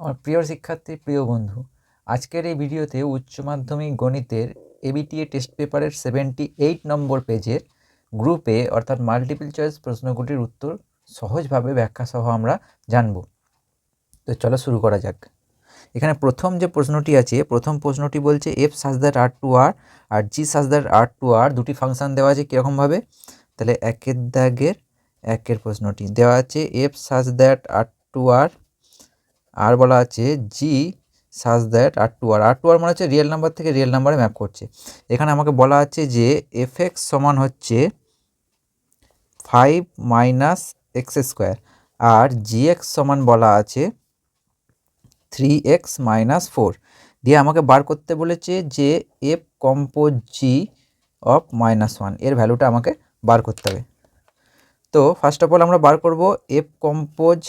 আমার প্রিয় শিক্ষার্থী, প্রিয় বন্ধু, আজকের এই ভিডিওতে উচ্চ মাধ্যমিক গণিতের এবিটিএ টেস্ট পেপারের সেভেন্টি এইট নম্বর পেজের গ্রুপে অর্থাৎ মাল্টিপল চয়েস প্রশ্নগুলির উত্তর সহজভাবে ব্যাখ্যা সহ আমরা জানব। তো চলো শুরু করা যাক। এখানে প্রথম যে প্রশ্নটি আছে, প্রথম প্রশ্নটি বলছে এফ সাজ দ্যাট আর টু আর আর জি such that R to R দুটি ফাংশন দেওয়া আছে কীরকমভাবে? তাহলে একের দাগের একের প্রশ্নটি দেওয়া আছে এফ সাজ দ্যাট আর টু আর আর বলা আছে g such that R to R R to R মানে হচ্ছে রিয়েল নাম্বার থেকে রিয়েল নাম্বারে ম্যাপ করছে। এখানে আমাকে বলা আছে যে এফ এক্স সমান হচ্ছে ফাইভ মাইনাস এক্স স্কোয়ার আর জি এক্স সমান বলা আছে থ্রি এক্স মাইনাস ফোর দিয়ে আমাকে বার করতে বলেছে যে f compose g of minus ওয়ানের ভ্যালুটা আমাকে বার করতে হবে। তো ফার্স্ট অফ অল আমরা বার করব এফ কম্পোজ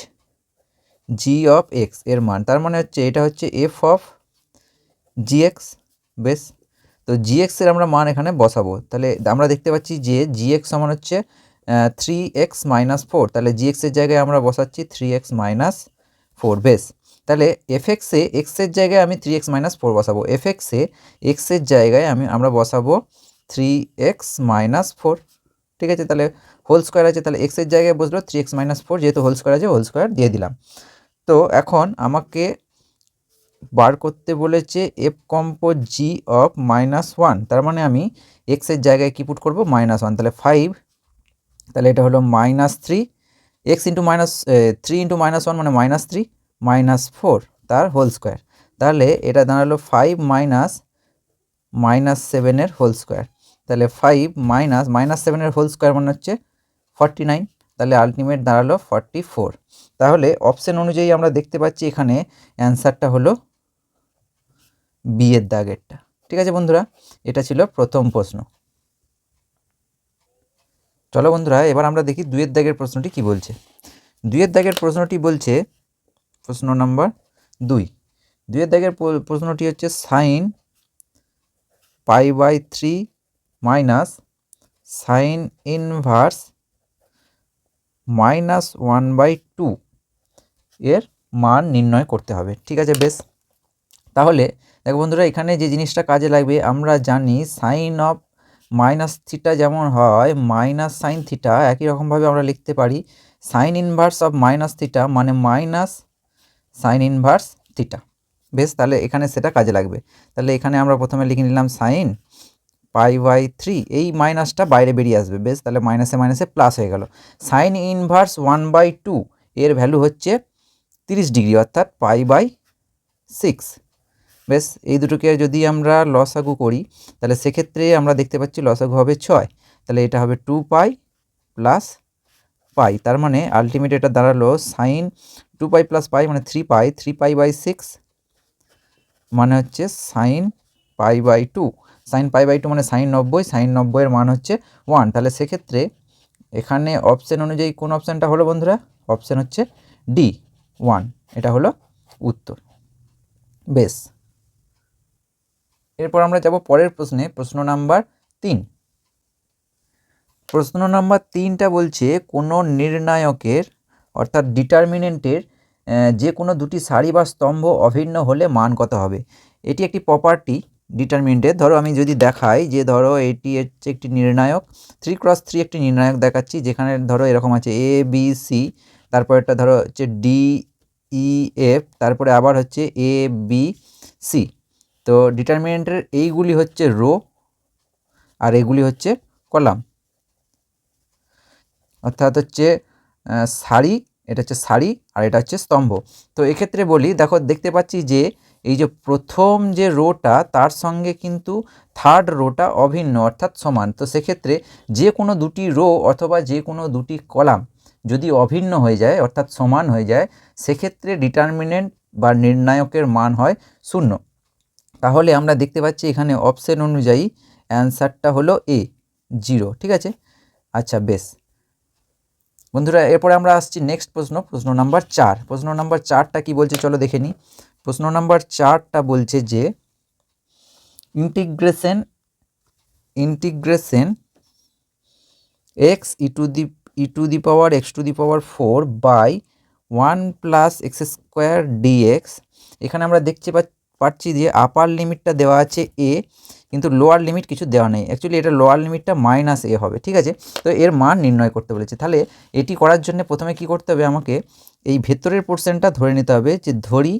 জি অফ এক্সের মান। তার মানে হচ্ছে এটা হচ্ছে এফ অফ জি এক্স বেশ। তো জি এক্সের আমরা মান এখানে বসাবো। তাহলে আমরা দেখতে পাচ্ছি যে জি এক্স সমান হচ্ছে থ্রি এক্স মাইনাস ফোর তাহলে জি এক্সের জায়গায় আমরা বসাচ্ছি থ্রি এক্স মাইনাস ফোর বেশ। তাহলে এফ এক্সে এক্সের জায়গায় আমি থ্রি এক্স মাইনাস ফোর বসাবো। এফ এক্সে এক্সের জায়গায় আমি, আমরা বসাবো থ্রি এক্স মাইনাস ফোর ঠিক আছে? তাহলে হোল স্কোয়ার আছে। তাহলে এক্সের জায়গায় বসল থ্রি এক্স মাইনাস ফোর যেহেতু হোল স্কোয়ার আছে হোল স্কোয়ার দিয়ে দিলাম। তো এখন আমাকে বার করতে বলেছে f compose g of minus one তার মানে আমি এক্সের জায়গায় কী পুট করব? মাইনাস ওয়ান তাহলে ফাইভ তাহলে এটা হলো minus three x into minus three into minus one মানে মাইনাস থ্রি মাইনাস ফোর তার হোল স্কোয়ার তাহলে এটা দাঁড়াল ফাইভ মাইনাস মাইনাস সেভেনের হোল স্কোয়ার তাহলে ফাইভ মাইনাস মাইনাস সেভেনের হোল স্কোয়ার মানে হচ্ছে ফর্টি নাইন তাহলে আলটিমেট দাঁড়াল ফর্টি ফোর তাহলে অপশন অনুযায়ী আমরা দেখতে পাচ্ছি এখানে অ্যান্সারটা হলো বিয়ের দাগেরটা। ঠিক আছে বন্ধুরা, এটা ছিল প্রথম প্রশ্ন। চলো বন্ধুরা, এবার আমরা দেখি দুয়ের দাগের প্রশ্নটি কি বলছে। দুয়ের দাগের প্রশ্নটি বলছে, প্রশ্ন নাম্বার দুই। দুয়ের দাগের প্রশ্নটি হচ্ছে sine pi by three minus sine inverse minus one by two এর মান নির্ণয় করতে হবে। ঠিক আছে, বেশ। তাহলে দেখো বন্ধুরা, এখানে যে জিনিসটা কাজে লাগবে, আমরা জানি সাইন অফ মাইনাস থিটা যেমন হয় মাইনাস সাইন থিটা একই রকমভাবে আমরা লিখতে পারি। Sine inverse of minus theta মানে মাইনাস সাইন ইনভার্স থিটা বেশ, তাহলে এখানে সেটা কাজে লাগবে। তাহলে এখানে আমরা প্রথমে লিখে নিলাম সাইন পাই বাই থ্রি, এই মাইনাসটা বাইরে বেরিয়ে আসবে, বেশ, তাহলে মাইনাসে মাইনাসে প্লাস হয়ে গেল। Sine inverse one by two এর ভ্যালু হচ্ছে তিরিশ ডিগ্রি অর্থাৎ পাই বাই সিক্স বেশ, এই দুটোকে যদি আমরা লসাগু করি, তাহলে সেক্ষেত্রে আমরা দেখতে পাচ্ছি লসাগু হবে ছয়। তাহলে এটা হবে টু পাই প্লাস পাই তার মানে আলটিমেট এটা দাঁড়াল sine two pi plus pi মানে three pi three pi by six মানে হচ্ছে sine pi by two sine pi by two মানে সাইন নব্বই সাইন নব্বইয়ের মান হচ্ছে ওয়ান তাহলে সেক্ষেত্রে এখানে অপশান অনুযায়ী কোন অপশানটা হলো বন্ধুরা? অপশান হচ্ছে ডি ওয়ান এটা হলো উত্তর। বেশ। এরপর আমরা যাব পরের প্রশ্নে, প্রশ্ন নাম্বার তিন। প্রশ্ন নাম্বার তিনটা বলছে কোনো নির্ণায়কের, অর্থাৎ ডিটারমিনেন্টের যে কোনো দুটি সারি বা স্তম্ভ অভিন্ন হলে মান কত হবে? এটি একটি প্রপার্টি ডিটারমিনেন্টের ধরো আমি যদি দেখাই যে ধরো এটি হচ্ছে একটি নির্ণায়ক থ্রি ক্রস থ্রি একটি নির্ণায়ক দেখাচ্ছি, যেখানে ধরো এরকম আছে এ বি সি তারপর একটা ধরো হচ্ছে ডি ই এফ তারপরে আবার হচ্ছে এ বি সি তো ডিটারমিনেন্টের এইগুলি হচ্ছে রো আর এগুলি হচ্ছে কলাম অর্থাৎ হচ্ছে সারি, এটা হচ্ছে সারি আর এটা হচ্ছে স্তম্ভ। তো এক্ষেত্রে বলি, দেখো, দেখতে পাচ্ছি যে এই যে প্রথম যে রোটা, তার সঙ্গে কিন্তু থার্ড রোটা অভিন্ন, অর্থাৎ সমান। তো সেক্ষেত্রে যে কোনো দুটি রো অথবা যে কোনো দুটি কলাম যদি অভিন্ন হয়ে যায়, অর্থাৎ সমান হয়ে যায়, সেক্ষেত্রে ডিটারমিনেন্ট বা নির্ণায়কের মান হয় শূন্য। তাহলে আমরা দেখতে পাচ্ছি এখানে অপশন অনুযায়ী অ্যান্সারটা হলো এ জিরো ঠিক আছে? আচ্ছা বেশ। বন্ধুরা, এরপরে আমরা আসছি নেক্সট প্রশ্ন প্রশ্ন নাম্বার চার। প্রশ্ন নাম্বার চারটা কি বলছে, চলো দেখে নিই। প্রশ্ন নাম্বার চারটা বলছে যে integration integration x e to the e to the power x to the power four by one plus x square dx এখানে আমরা দেখতে পাচ্ছি যে আপার লিমিটটা দেওয়া আছে এ কিন্তু লোয়ার লিমিট কিছু দেওয়া নেই। অ্যাকচুয়ালি এটা লোয়ার লিমিটটা মাইনাস এ হবে, ঠিক আছে? তো এর মান নির্ণয় করতে বলেছে। তাহলে এটি করার জন্য প্রথমে কি করতে হবে আমাকে এই ভেতরের পোর্শনটা ধরে নিতে হবে যে ধরি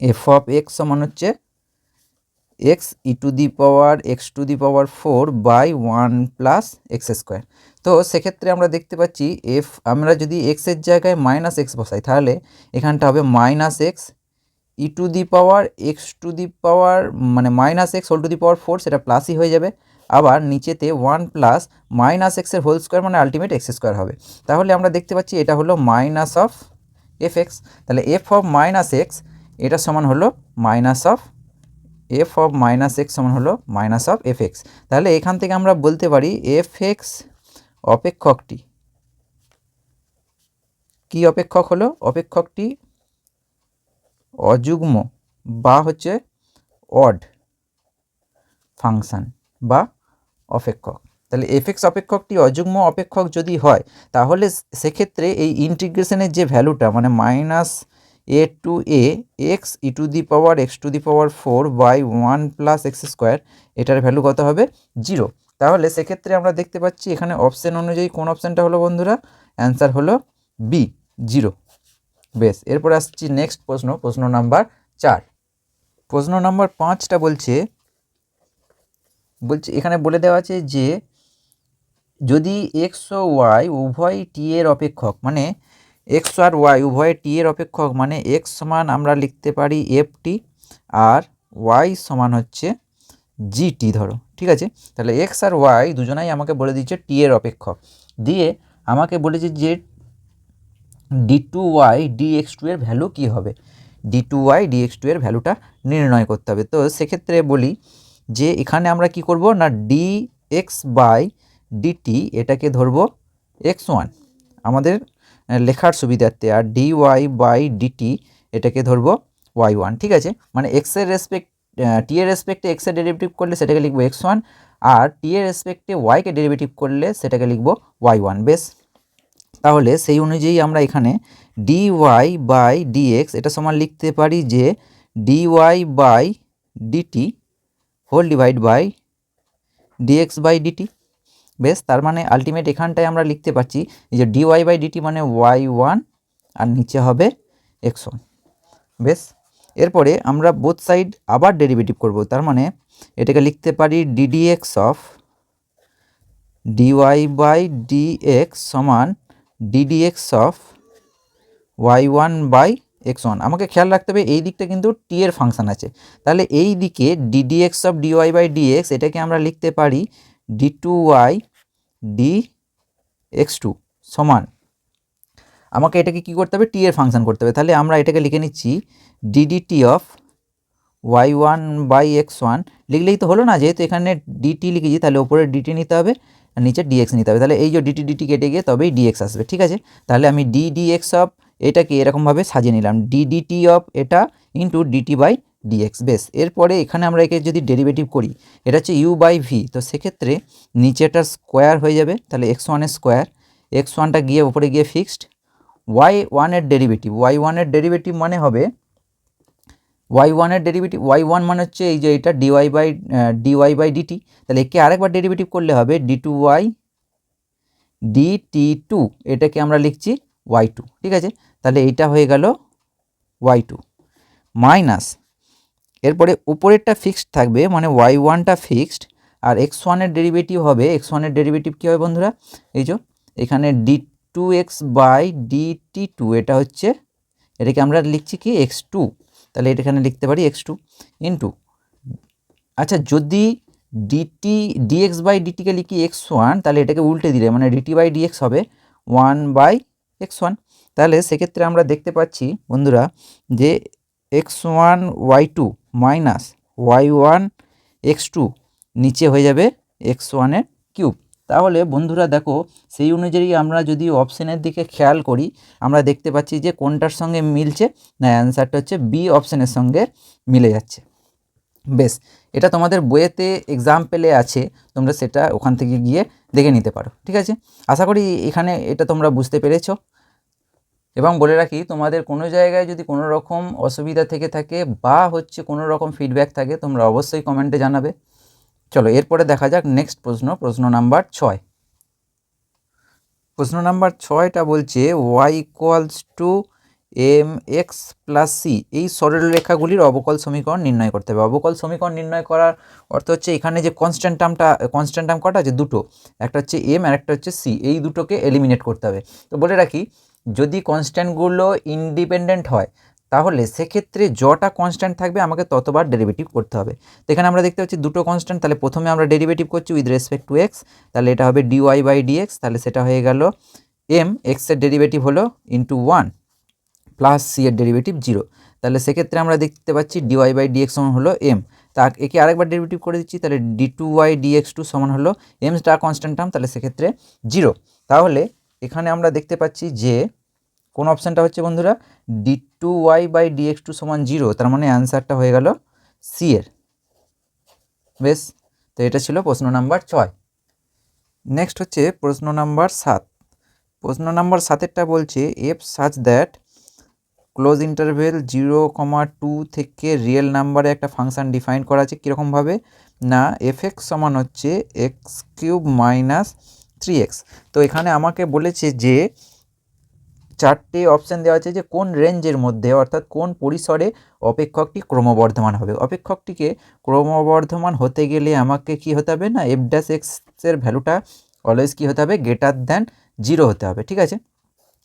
এফ অফ এক্স সমান হচ্ছে x e to the power x to the power four by one plus x square তো সেক্ষেত্রে আমরা দেখতে পাচ্ছি এফ আমরা যদি এক্সের জায়গায় মাইনাস এক্স বসাই, তাহলে এখানটা হবে minus x e to the power x to the power মানে minus x whole to the power four সেটা প্লাসই হয়ে যাবে। আবার নিচেতে ওয়ান প্লাস মাইনাস এক্সের হোল স্কোয়ার মানে আলটিমেট এক্স স্কোয়ার হবে। তাহলে আমরা দেখতে পাচ্ছি এটা হলো মাইনাস অফ এফ এক্স তাহলে এফ অফ মাইনাস এক্স এটা সমান হলো minus of f of minus x সমান হলো মাইনাস অফ এফ এক্স তাহলে এখান থেকে আমরা বলতে পারি এফ এক্স অপেক্ষকটি। কি অপেক্ষক হলো? অপেক্ষকটি অযুগ্ম বা হচ্ছে অড ফাংশান বা অপেক্ষক। তাহলে এফএক্স অপেক্ষকটি অযুগ্ম অপেক্ষক যদি হয়, তাহলে সেক্ষেত্রে এই ইন্টিগ্রেশনের যে ভ্যালুটা মানে minus a to a x e to the power x to the power four by one plus x square এটার ভ্যালু কত হবে? জিরো তাহলে সেক্ষেত্রে আমরা দেখতে পাচ্ছি এখানে অপশান অনুযায়ী কোন অপশানটা হলো বন্ধুরা? অ্যান্সার হলো বি জিরো বেশ, এরপর আসছি নেক্সট প্রশ্ন প্রশ্ন নাম্বার চার। প্রশ্ন নাম্বার পাঁচটা বলছে বলছে, এখানে বলে দেওয়া আছে যে যদি এক্স ও ওয়াই উভয় টি এর অপেক্ষক মানে এক্স আর ওয়াই, উভয় টি এর অপেক্ষক মানে এক্স সমান আমরা লিখতে পারি এফ টি, আর ওয়াই সমান হচ্ছে জি টি, ধরো, ঠিক আছে? তাহলে এক্স আর ওয়াই দুজনাই আমাকে বলে দিচ্ছে টি এর অপেক্ষক। দিয়ে আমাকে বলেছে যে d two y d x two এর ভ্যালু কী হবে? D two y d x two এর ভ্যালুটা নির্ণয় করতে হবে। তো সেক্ষেত্রে বলি যে এখানে আমরা কি করব? না, ডি এক্স বাই ডিটি এটাকে ধরবো এক্স ওয়ান। আমাদের লেখার সুবিধার্থে আর ডি ওয়াই বাই ডিটি এটাকে ধরবো ওয়াই ওয়ান ঠিক আছে? মানে এক্সের রেসপেক্ট টি এর রেসপেক্টে এক্সের ডেরিভেটিভ করলে সেটাকে লিখব এক্স ওয়ান আর টি এর রেসপেক্টে ওয়াইকে ডেরিভেটিভ করলে সেটাকে লিখব ওয়াই ওয়ান বেশ? তাহলে সেই অনুযায়ী আমরা এখানে ডি ওয়াই বাই ডিএক্স এটা সমান লিখতে পারি যে d y by dt whole divide by dx by dt বেশ, তার মানে আলটিমেট এখানটায় আমরা লিখতে এই যে ডি ওয়াই বাই ডিটি মানে ওয়াই ওয়ান আর নিচে হবে এক্স ওয়ান বেশ, এরপরে আমরা বোথ সাইড আবার ডেরিভেটিভ করব, তার মানে এটাকে লিখতে পারি d dx of dy by dx সমান d dx of y one by x one আমাকে খেয়াল রাখতে হবে, এই দিকটা কিন্তু টি এর ফাংশন আছে। তাহলে এই দিকে d dx of dy by dx এটাকে আমরা লিখতে পারি d two y d x two সমান। আমাকে এটাকে কি করতে হবে? টি এর ফাংশন করতে হবে। তাহলে আমরা এটাকে লিখে নিচ্ছি d dt of y one by x one লিখলেই তো হলো না, যেহেতু এখানে ডিটি লিখেছি, তাহলে ওপরে ডিটি নিতে হবে, আর নিচে ডিএক্স নিতে হবে। তাহলে এই যে ডিটি ডিটি কেটে গিয়ে তবেই ডিএক্স আসবে, ঠিক আছে? তাহলে আমি ডি ডিএক্স অফ এটাকে এরকমভাবে সাজিয়ে নিলাম। ডি ডিটি অফ এটা ইন্টু ডিটি বাই ডিএক্স বেশ এরপরে এখানে আমরা একে যদি ডেরিভেটিভ করি, এটা হচ্ছে ইউ বাই ভি তো সেক্ষেত্রে নিচেটা স্কোয়ার হয়ে যাবে, তাহলে এক্স ওয়ানের স্কোয়ার এক্স ওয়ানটা গিয়ে উপরে গিয়ে ফিক্সড ওয়াই ওয়ানের ডেরিভেটিভ ওয়াই ওয়ানের ডেরিভেটিভ মানে হবে ওয়াই ওয়ানের ডেরিভেটিভ ওয়াই ওয়ান মানে হচ্ছে এই যে এটা dy by dy by dt তাহলে একে আরেকবার ডেরিভেটিভ করলে হবে d two y d t two এটাকে আমরা লিখছি ওয়াই টু ঠিক আছে? তাহলে এইটা হয়ে গেল ওয়াই টু মাইনাস এরপরে উপরেরটা ফিক্সড থাকবে মানে ওয়াই ওয়ানটা ফিক্সড আর এক্স ওয়ানের ডেরিভেটিভ হবে এক্স ওয়ানের ডেরিভেটিভ কী হবে বন্ধুরা? এই যে, এখানে d two x by d t two এটা হচ্ছে, এটাকে আমরা লিখছি কি? এক্স টু তাহলে এটা এখানে লিখতে পারি এক্স টু ইন্টু আচ্ছা যদি ডিটি ডিএক্স বাই ডিটিকে লিখি এক্স ওয়ান তাহলে এটাকে উল্টে দিলে মানে ডিটি বাই ডিএক্স হবে ওয়ান বাই এক্স ওয়ান তাহলে সেক্ষেত্রে আমরা দেখতে পাচ্ছি বন্ধুরা যে x one y two minus y one x two নিচে হয়ে যাবে এক্স ওয়ানের কিউব। তাহলে বন্ধুরা দেখো, সেই অনুযায়ী আমরা যদি অপশানের দিকে খেয়াল করি, আমরা দেখতে পাচ্ছি যে কোনটার সঙ্গে মিলছে, না অ্যান্সারটা হচ্ছে বি অপশানের সঙ্গে মিলে যাচ্ছে। বেশ, এটা তোমাদের বইয়েতে এক্সাম্পেলে আছে, তোমরা সেটা ওখান থেকে গিয়ে দেখে নিতে পারো, ঠিক আছে? আশা করি এখানে এটা তোমরা বুঝতে পেরেছ। এবং বলে রাখি, তোমাদের কোনো জায়গায় যদি কোনো রকম অসুবিধা থেকে থাকে বা হচ্ছে কোনো রকম ফিডব্যাক থাকে, তোমরা অবশ্যই কমেন্টে জানাবে। চলো, এরপরে দেখা যাক নেক্সট প্রশ্ন প্রশ্ন নাম্বার ছয়। প্রশ্ন নাম্বার ছয়টা বলছে y equals to m x plus c এই সরলরেখাগুলির অবকল সমীকরণ নির্ণয় করতে হবে। অবকল সমীকরণ নির্ণয় করার অর্থ হচ্ছে, এখানে যে কনস্ট্যান্ট টার্মটা কনস্ট্যান্ট টার্ম কটা আছে? দুটো। একটা হচ্ছে এম আর একটা হচ্ছে সি এই দুটোকে এলিমিনেট করতে হবে। তো বলে রাখি যদি কনস্ট্যান্টগুলো ইন্ডিপেন্ডেন্ট হয়, তাহলে সেক্ষেত্রে যটা কনস্ট্যান্ট থাকবে, আমাকে ততবার ডেরিভেটিভ করতে হবে। তো এখানে আমরা দেখতে পাচ্ছি দুটো কনস্ট্যান্ট তাহলে প্রথমে আমরা ডেরিভেটিভ করছি উইথ রেসপেক্ট টু এক্স তাহলে এটা হবে ডিওয়াই বাই ডিএক্স তাহলে সেটা হয়ে গেল এম এক্সের ডেরিভেটিভ হলো ইন্টু ওয়ান প্লাস সি এর ডেরিভেটিভ জিরো তাহলে সেক্ষেত্রে আমরা দেখতে পাচ্ছি ডিওয়াই বাই ডিএক্স সমান হলো এম তা একে আরেকবার ডেরিভেটিভ করে দিচ্ছি, তাহলে d two y dx two সমান হলো এম স্টার কনস্ট্যান্ট টার্ম তাহলে সেক্ষেত্রে জিরো তাহলে এখানে আমরা দেখতে পাচ্ছি যে কোন অপশানটা হচ্ছে বন্ধুরা? D two y by dx two সমান জিরো তার মানে অ্যান্সারটা হয়ে গেল সি এর। বেশ, তো এটা ছিল প্রশ্ন নাম্বার ছয়। নেক্সট হচ্ছে প্রশ্ন নাম্বার সাত। প্রশ্ন নাম্বার সাতেরটা বলছে f such that close interval zero comma two থেকে রিয়েল নাম্বারে একটা ফাংশান ডিফাইন করা আছে কীরকমভাবে না এফ এক্স সমান হচ্ছে x cube minus three x তো এখানে আমাকে বলেছে যে চারটে অপশান দেওয়া আছে যে কোন রেঞ্জের মধ্যে, অর্থাৎ কোন পরিসরে অপেক্ষকটি ক্রমবর্ধমান হবে। অপেক্ষকটিকে ক্রমবর্ধমান হতে গেলে আমাকে কি হতে হবে না এফ ড্যাশ এক্সের ভ্যালুটা অলওয়েজ কী হতে হবে? গ্রেটার দ্যান জিরো হতে হবে, ঠিক আছে?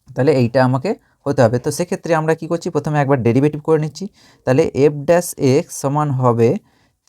তাহলে এইটা আমাকে হতে হবে। তো সেক্ষেত্রে আমরা কি করছি? প্রথমে একবার ডেরিভেটিভ করে নিচ্ছি। তাহলে এফ ড্যাশ এক্স সমান হবে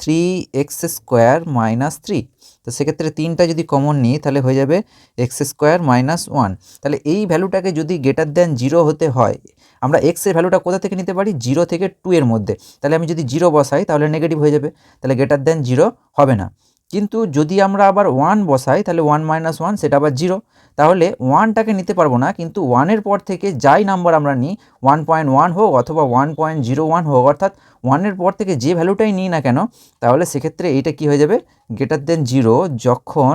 three x square minus three তো সেক্ষেত্রে তিনটা যদি কমন নিই, তাহলে হয়ে যাবে এক্স স্কোয়ার মাইনাস ওয়ান তাহলে এই ভ্যালুটাকে যদি গ্রেটার দেন জিরো হতে হয়, আমরা এক্সের ভ্যালুটা কোথা থেকে নিতে পারি? জিরো থেকে টু এর মধ্যে। তাহলে আমি যদি জিরো বসাই, তাহলে নেগেটিভ হয়ে যাবে। তাহলে গ্রেটার দেন জিরো হবে না। কিন্তু যদি আমরা আবার ওয়ান বসাই, তাহলে ওয়ান মাইনাস ওয়ান সেটা আবার জিরো তাহলে ওয়ানটাকে নিতে পারব না, কিন্তু ওয়ানের পর থেকে যাই নাম্বার আমরা নিই ওয়ান পয়েন্ট ওয়ান হোক অথবা ওয়ান পয়েন্ট জিরো ওয়ান হোক, অর্থাৎ ওয়ানের পর থেকে যে ভ্যালুটাই নিই না কেন, তাহলে সেক্ষেত্রে এইটা কি হয়ে যাবে? গ্রেটার দেন জিরো যখন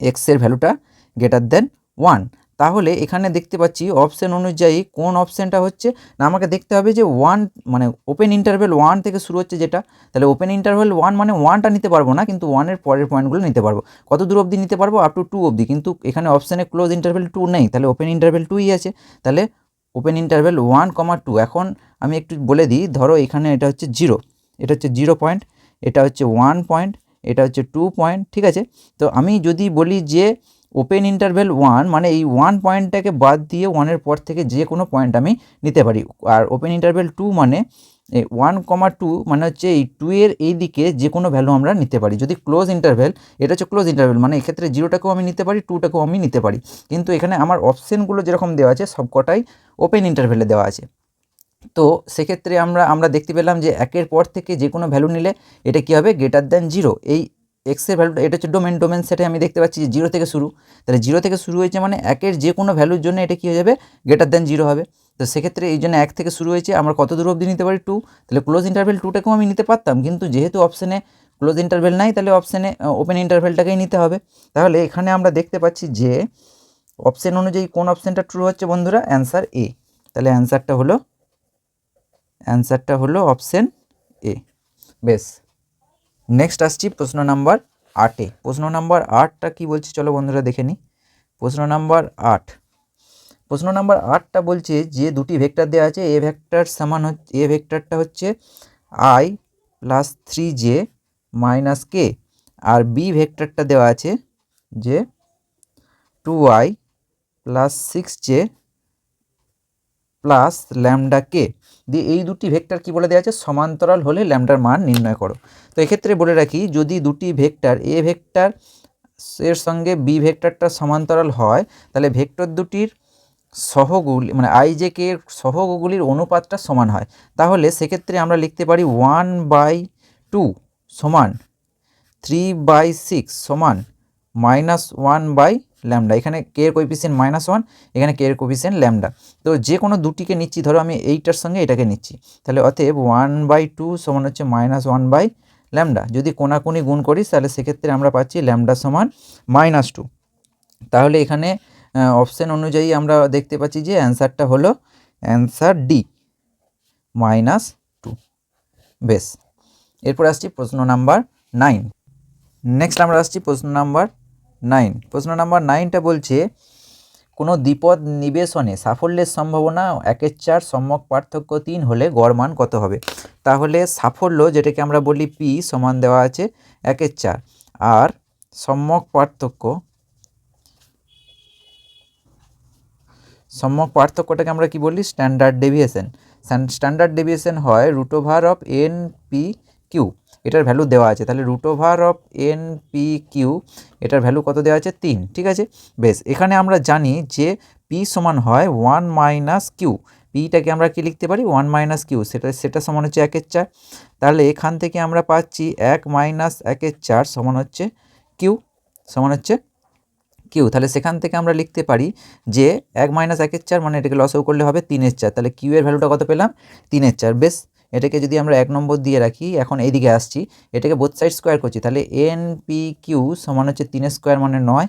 এক্সের ভ্যালুটা গ্রেটার দেন ওয়ান তাহলে এখানে দেখতে পাচ্ছি অপশান অনুযায়ী কোন অপশানটা হচ্ছে? না, আমাকে দেখতে হবে যে ওয়ান মানে ওপেন ইন্টারভেল ওয়ান থেকে শুরু হচ্ছে যেটা। তাহলে ওপেন ইন্টারভেল ওয়ান মানে ওয়ানটা নিতে পারব না, কিন্তু ওয়ানের পরের পয়েন্টগুলো নিতে পারব। কত দূর অবধি নিতে পারব? আপ টু টু অবধি। কিন্তু এখানে অপশানে ক্লোজ ইন্টারভেল টু নেই। তাহলে ওপেন ইন্টারভেল টুই আছে। তাহলে open interval one comma two এখন আমি একটু বলে দিই, ধরো এখানে এটা হচ্ছে জিরো এটা হচ্ছে জিরো পয়েন্ট এটা হচ্ছে ওয়ান পয়েন্ট এটা হচ্ছে টু পয়েন্ট ঠিক আছে? তো আমি যদি বলি যে ওপেন ইন্টারভেল ওয়ান মানে এই ওয়ান পয়েন্টটাকে বাদ দিয়ে ওয়ানের পর থেকে যে কোনো পয়েন্ট আমি নিতে পারি। আর ওপেন ইন্টারভেল টু মানে ওয়ান কমা টু মানে হচ্ছে এই টু এর এই দিকে যে কোনো ভ্যালু আমরা নিতে পারি। যদি ক্লোজ ইন্টারভেল এটা হচ্ছে ক্লোজ ইন্টারভেল মানে এক্ষেত্রে জিরোটাকেও আমি নিতে পারি টুটাকেও আমি নিতে পারি। কিন্তু এখানে আমার অপশানগুলো যেরকম দেওয়া আছে সবকটাই ওপেন ইন্টারভেলে দেওয়া আছে। তো সেক্ষেত্রে আমরা আমরা দেখতে পেলাম যে একের পর থেকে যে কোনো ভ্যালু নিলে এটা কী হবে? গ্রেটার দ্যান জিরো এই এক্সের ভ্যালুটা এটা হচ্ছে ডোমেন ডোমেন সেটে আমি দেখতে পাচ্ছি যে জিরো থেকে শুরু। তাহলে জিরো থেকে শুরু হয়েছে মানে একের যে কোনো ভ্যালুর জন্য এটা কী হয়ে যাবে? গ্রেটার দ্যান জিরো হবে। তো সেক্ষেত্রে এই জন্য এক থেকে শুরু হয়েছে, আমরা কত দূর অবধি নিতে পারি? টু তাহলে ক্লোজ ইন্টারভেল টুটাকেও আমি নিতে পারতাম, কিন্তু যেহেতু অপশানে ক্লোজ ইন্টারভেল নাই, তাহলে অপশানে ওপেন ইন্টারভেলটাকেই নিতে হবে। তাহলে এখানে আমরা দেখতে পাচ্ছি যে অপশান অনুযায়ী কোন অপশানটা ট্রু হচ্ছে বন্ধুরা? অ্যান্সার এ তাহলে অ্যান্সারটা হলো অ্যান্সারটা হলো অপশান এ বেশ। নেক্সট আসছি প্রশ্ন নাম্বার আটে। প্রশ্ন নাম্বার আটটা কি বলছে? চলো বন্ধুরা দেখে নিই প্রশ্ন নাম্বার আট। প্রশ্ন নাম্বার আটটা বলছে যে দুটি ভেক্টর দেওয়া আছে, এ ভেক্টর সমান হচ্ছে এ ভেক্টরটা হচ্ছে i plus three j minus k R b ভেক্টরটা দেওয়া আছে যে two i plus six j plus lambda k দিয়ে এই দুটি ভেক্টর কি বলে দেওয়া আছে? সমান্তরাল হলে ল্যামডার মান নির্ণয় করো। তো এক্ষেত্রে বলে রাখি, যদি দুটি ভেক্টর, এ ভেক্টর এর সঙ্গে বি ভেক্টরটা সমান্তরাল হয়, তাহলে ভেক্টর দুটির সহগুলি মানে আই জে কে সহগুলির অনুপাতটা সমান হয়। তাহলে সেক্ষেত্রে আমরা লিখতে পারি ওয়ান বাই টু সমান থ্রি বাই সিক্স সমান মাইনাস ওয়ান বাই ল্যামডা এখানে কে এর কোএফিসিয়েন্ট মাইনাস ওয়ান এখানে কে এর কোএফিসিয়েন্ট ল্যামডা তো যে কোনো দুটিকে নিচ্ছি, ধরো আমি এইটার সঙ্গে এটাকে নিচ্ছি। তাহলে অতএব ওয়ান বাই টু সমান হচ্ছে মাইনাস ওয়ান বাই ল্যামডা যদি কোনাকুনি গুণ করি তাহলে সেক্ষেত্রে আমরা পাচ্ছি ল্যামডা সমান মাইনাস টু তাহলে এখানে অপশান অনুযায়ী আমরা দেখতে পাচ্ছি যে অ্যান্সারটা হলো অ্যান্সার ডি মাইনাস টু বেশ। এরপর আসছি প্রশ্ন নাম্বার নাইন নেক্সট আমরা আসছি প্রশ্ন নাম্বার নাইন। প্রশ্ন নাম্বার নাইনটা বলছে, কোনো দ্বিপদ নিবেশনে সাফল্যের সম্ভাবনা একের চার সম্যক পার্থক্য তিন হলে গড় মান কত হবে? তাহলে সাফল্য যেটাকে আমরা বলি পি সমান দেওয়া আছে একের চার। আর সম্যক পার্থক্য, সম্যক পার্থক্যটাকে আমরা কি বলি? Standard deviation. স্ট্যান্ডার্ড ডেভিয়েশন হয় root over of n p q এটার ভ্যালু দেওয়া আছে। তাহলে root over of n p q এটার ভ্যালু কত দেওয়া আছে? তিন, ঠিক আছে? বেশ, এখানে আমরা জানি যে পি সমান হয় ওয়ান মাইনাস কিউ পিটাকে আমরা কি লিখতে পারি? ওয়ান মাইনাস কিউ সেটা সেটা সমান হচ্ছে একের চার। তাহলে এখান থেকে আমরা পাচ্ছি এক মাইনাস একের চার সমান হচ্ছে কিউ সমান হচ্ছে কিউ তাহলে সেখান থেকে আমরা লিখতে পারি যে এক মাইনাস একের চার মানে এটাকে লসও করলে হবে তিনের চার। তাহলে কিউ এর ভ্যালুটা কত পেলাম? তিনের চার। বেশ এটাকে যদি আমরা এক নম্বর দিয়ে রাখি, এখন এইদিকে আসছি, এটাকে বোথ সাইড স্কোয়ার করছি, তাহলে এন পি কিউ সমান হচ্ছে তিনের স্কোয়ার মানে নয়।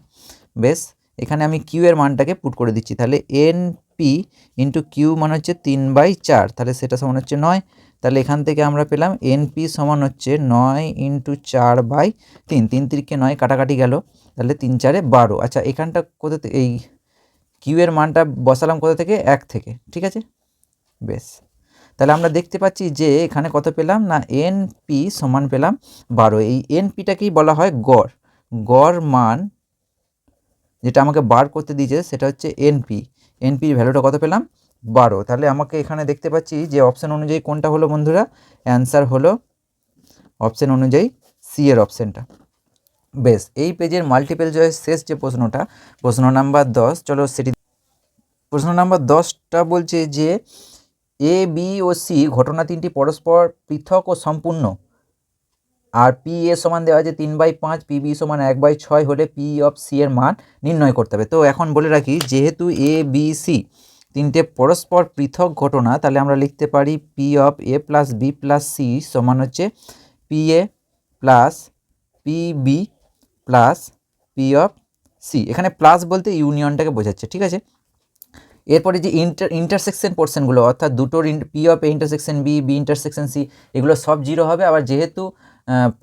বেশ, এখানে আমি কিউ এর মানটাকে পুট করে দিচ্ছি, তাহলে এন পি ইন্টু কিউ মানে হচ্ছে তিন বাই চার, তাহলে সেটা সমান হচ্ছে নয়। তাহলে এখান থেকে আমরা পেলাম এন পি সমান হচ্ছে নয় ইন্টু চার বাই তিন তিন তিরিকে নয় কাটাকাটি গেল, তাহলে তিন চারে বারো। আচ্ছা এখানটা কোথা থেকে এই কিউ এর মানটা বসালাম কোথা থেকে? এক থেকে, ঠিক আছে? বেশ। তাহলে আমরা দেখতে পাচ্ছি যে এখানে কত পেলাম? না, এন পি সমান পেলাম বারো। এই এন পিটাকেই বলা হয় গড়। গড় মান যেটা আমাকে বার করতে দিয়েছে সেটা হচ্ছে এনপি এনপির ভ্যালুটা কত পেলাম? বারো। তাহলে আমাকে এখানে দেখতে পাচ্ছি যে অপশান অনুযায়ী কোনটা হলো বন্ধুরা? অ্যান্সার হলো অপশান অনুযায়ী সি এর অপশানটা বেশ, এই পেজের মাল্টিপল চয়েস শেষ যে প্রশ্নটা, প্রশ্ন নাম্বার দশ, চলো সেটি প্রশ্ন নাম্বার দশটা বলছে যে এ বি ও সি ঘটনা তিনটি পরস্পর পৃথক ও সম্পূর্ণ। আর পি এ সমান দেওয়া আছে তিন বাই পাঁচ পি বি সমান এক বাই ছয় হলে পি অফ সি এর মান নির্ণয় করতে হবে। তো এখন বলে রাখি, যেহেতু এ বি সি তিনটে পরস্পর পৃথক ঘটনা, তাহলে আমরা লিখতে পারি p of a plus b plus c সমান হচ্ছে p a plus p b plus p of c এখানে প্লাস বলতে ইউনিয়নটাকে বোঝাচ্ছে, ঠিক আছে? এরপরে যে ইন্টার ইন্টারসেকশন পোর্শনগুলো অর্থাৎ দুটোর p of a intersection b b intersection c এগুলো সব জিরো হবে। আবার যেহেতু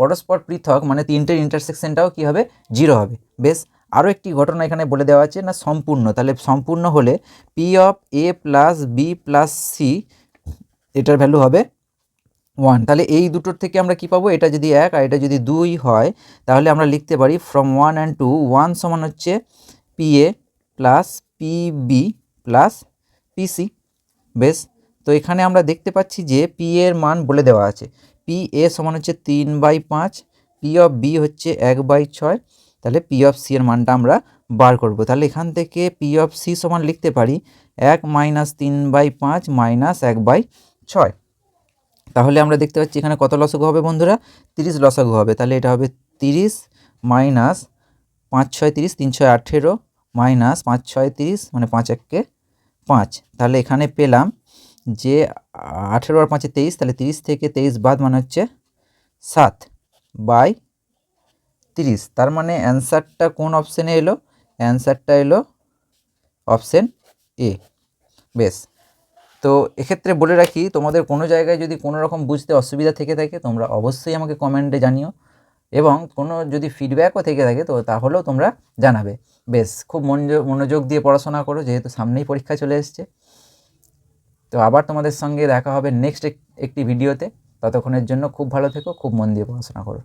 পরস্পর পৃথক মানে তিনটের ইন্টারসেকশনটাও কী হবে? জিরো হবে। বেশ আরও একটি ঘটনা এখানে বলে দেওয়া আছে, না সম্পূর্ণ? তাহলে সম্পূর্ণ হলে p of a plus b plus c এটার ভ্যালু হবে ওয়ান তাহলে এই দুটোর থেকে আমরা কি পাবো? এটা যদি এক, আর এটা যদি দুই হয়, তাহলে আমরা লিখতে পারি from one and two one সমান হচ্ছে p a plus p b plus p c বেশ। তো এখানে আমরা দেখতে পাচ্ছি যে পি এর মান বলে দেওয়া আছে। পি এ সমান হচ্ছে তিন বাই পাঁচ পি অফ বি হচ্ছে এক বাই ছয়। তাহলে পি অফ সি এর মানটা আমরা বার করব। তাহলে এখান থেকে পি অফ সি সমান লিখতে পারি এক মাইনাস তিন বাই পাঁচ মাইনাস এক বাই ছয়। তাহলে আমরা দেখতে পাচ্ছি এখানে কত লসগু হবে বন্ধুরা? তিরিশ লসগু হবে। তাহলে এটা হবে তিরিশ মাইনাস পাঁচ ছয় তিরিশ, তিন ছয় আঠেরো মাইনাস পাঁচ ছয় তিরিশ মানে পাঁচ এককে পাঁচ। তাহলে এখানে পেলাম যে আঠেরো আর পাঁচে তেইশ, তাহলে তিরিশ থেকে তেইশ বাদ মানে হচ্ছে সাত বাই তিরিশ। তার মানে অ্যান্সারটা কোন অপশানে এলো? অ্যান্সারটা এলো অপশান এ। বেশ। তো এক্ষেত্রে বলে রাখি, তোমাদের কোনো জায়গায় যদি কোনো রকম বুঝতে অসুবিধা থেকে থাকে, তোমরা অবশ্যই আমাকে কমেন্টে জানিও। এবং কোনো যদি ফিডব্যাকও থেকে থাকে, তো তাহলেও তোমরা জানাবে। বেশ, খুব মনোযোগ দিয়ে পড়াশোনা করো, যেহেতু সামনেই পরীক্ষা চলে এসছে। তো আবার তোমাদের সঙ্গে দেখা হবে নেক্সট একটি ভিডিওতে ততক্ষণের জন্য খুব ভালো থেকো, খুব মন দিয়ে পড়াশোনা করো।